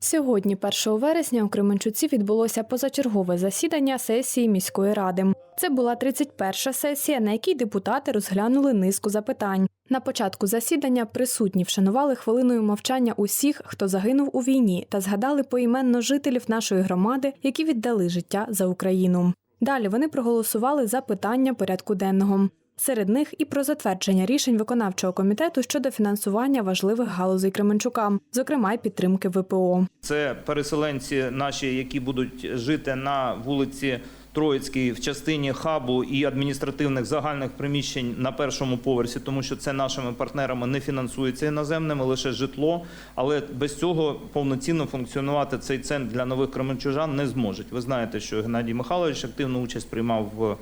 Сьогодні, 1 вересня, у Кременчуці відбулося позачергове засідання сесії міської ради. Це була 31-ша сесія, на якій депутати розглянули низку запитань. На початку засідання присутні вшанували хвилиною мовчання усіх, хто загинув у війні, та згадали поіменно жителів нашої громади, які віддали життя за Україну. Далі вони проголосували за питання порядку денного. Серед них і про затвердження рішень виконавчого комітету щодо фінансування важливих галузей Кременчука, зокрема й підтримки ВПО. Це переселенці наші, які будуть жити на вулиці Троїцькій в частині хабу і адміністративних загальних приміщень на першому поверсі, тому що це нашими партнерами не фінансується іноземними, лише житло. Але без цього повноцінно функціонувати цей центр для нових кременчужан не зможуть. Ви знаєте, що Геннадій Михайлович активну участь приймав в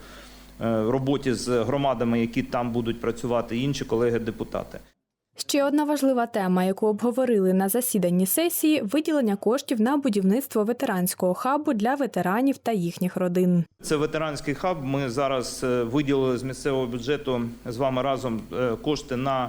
роботі з громадами, які там будуть працювати, і інші колеги-депутати. Ще одна важлива тема, яку обговорили на засіданні сесії виділення коштів на будівництво ветеранського хабу для ветеранів та їхніх родин. Це ветеранський хаб. Ми зараз е, виділили з місцевого бюджету з вами разом е, кошти на е,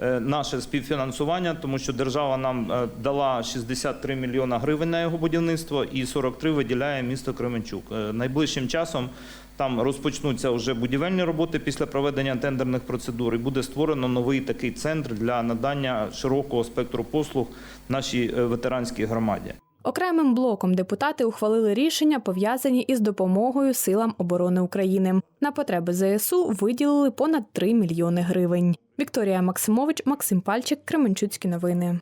наше співфінансування, тому що держава нам е, дала 63 мільйона гривень на його будівництво і 43 виділяє місто Кременчук. Е, Найближчим часом там розпочнуться вже будівельні роботи після проведення тендерних процедур. І буде створено новий такий центр для надання широкого спектру послуг нашій е, ветеранській громаді. Окремим блоком депутати ухвалили рішення, пов'язані із допомогою силам оборони України. На потреби ЗСУ виділили понад 3 мільйони гривень. Вікторія Максимович, Максим Пальчик, Кременчуцькі новини.